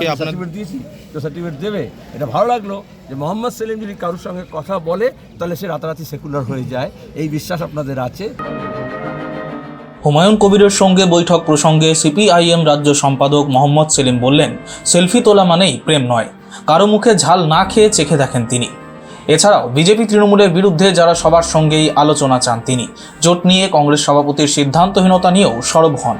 আপনার- সার্টিফিকেট দিয়েছি তো সার্টিফিকেট দেবে। এটা ভালো লাগল যে মোহাম্মদ সেলিম যদি কারোর সঙ্গে কথা বলে তাহলে সে রাতারাতি সেকুলার হয়ে যায়। এই বিশ্বাস আপনাদের আছে। হুমায়ুন কবিরের সঙ্গে বৈঠক প্রসঙ্গে সিপিআইএম রাজ্য সম্পাদক মোহাম্মদ সেলিম বললেন সেলফি তোলা মানেই প্রেম নয়। কারও মুখে ঝাল না খেয়ে চেখে দেখেন তিনি। এছাড়াও বিজেপি তৃণমূলের বিরুদ্ধে যারা সবার সঙ্গেই আলোচনা চান তিনি। জোট নিয়ে কংগ্রেস সভাপতির সিদ্ধান্তহীনতা নিয়েও সরব হন।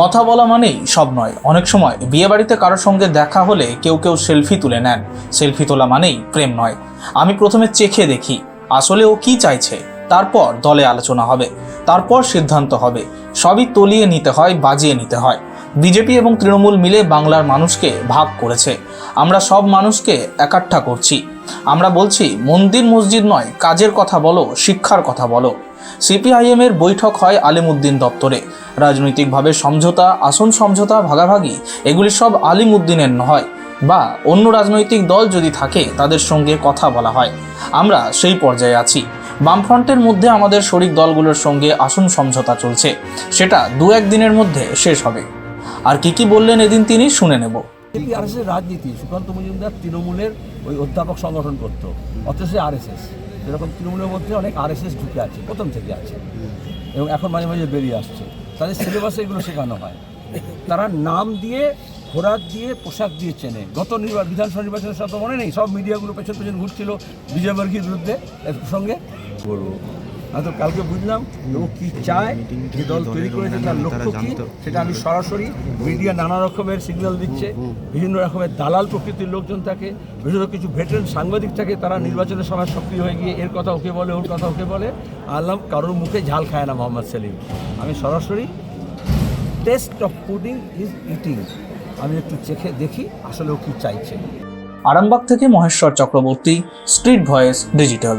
কথা বলা মানেই সব নয়। অনেক সময় বিয়েবাড়িতে কারোর সঙ্গে দেখা হলে কেউ কেউ সেলফি তুলে নেন। সেলফি তোলা মানেই প্রেম নয়। আমি প্রথমে চেখে দেখি আসলে ও কি চাইছে। তারপর দলে আলোচনা হবে। তারপর সিদ্ধান্ত হবে। সবই তলিয়ে নিতে হয়, বাজিয়ে নিতে হয়। বিজেপি এবং তৃণমূল মিলে বাংলার মানুষকে ভাগ করেছে। আমরা সব মানুষকে একাঠা করছি। আমরা বলছি, মন্দির মসজিদ নয়, কাজের কথা বলো, শিক্ষার কথা বলো। সিপিআইএম এর বৈঠক হয় আলিমুদ্দিন দপ্তরে। রাজনৈতিকভাবে সমঝোতা, আসন সমঝোতা, ভাগাভাগি, এগুলি সব আলিমুদ্দিনের নয় বা অন্য রাজনৈতিক দল যদি থাকে, তাদের সঙ্গে কথা বলা হয়। আমরা সেই পর্যায়ে আছি। বামফ্রন্টের মধ্যে আমাদের শরিক দলগুলোর সঙ্গে আসন সমঝোতা চলছে। সেটা দু এক দিনের মধ্যে শেষ হবে। আর কি কি বললেন এদিন তিনি, শুনে নেব। এই আরএসএস রাজনীতি, সুকান্ত মজুমদার তৃণমূলের ওই অধ্যাপক সংগঠন করত, অথচ আরএসএস। সেরকম তৃণমূলের মধ্যে অনেক আরএসএস ঢুকে আছে, প্রথম থেকে আছে। এবং এখন মাঝে মাঝে বেরিয়ে আসছে। তাদের সিলেবাসে এগুলো শেখানো হয়। তারা নাম দিয়ে ঘোরাক দিয়ে, পোশাক দিয়ে চেনে। গত নির্বাচন বিধানসভা নির্বাচনের সাথে মনে নেই, সব মিডিয়াগুলো পেছন পেছন ঘুরছিল বিজয়বর্গীর বিরুদ্ধে, এর সঙ্গে। হয়তো কালকে বুঝলাম ও কি চায়, যে দল তৈরি করেছে, তার লক্ষ্য কি, সেটা আমি সরাসরি মিডিয়া নানা রকমের সিগন্যাল দিচ্ছে, বিভিন্ন রকমের দালাল প্রকৃতির লোকজন থাকে, বিভিন্ন কিছু ভেটারেন সাংবাদিক থাকে, তারা নির্বাচনের সময় সক্রিয় হয়ে গিয়ে এর কথা ওকে বলে, ওর কথা ওকে বলে আল্লাহ কারোর মুখে ঝাল খায় না মোহাম্মদ সেলিম। আমি সরাসরি test of pudding is eating আমি একটু চেখে দেখি আসলে ও কি চাইছে। আরামবাগ থেকে Maheshwar Chakraborty street voice digital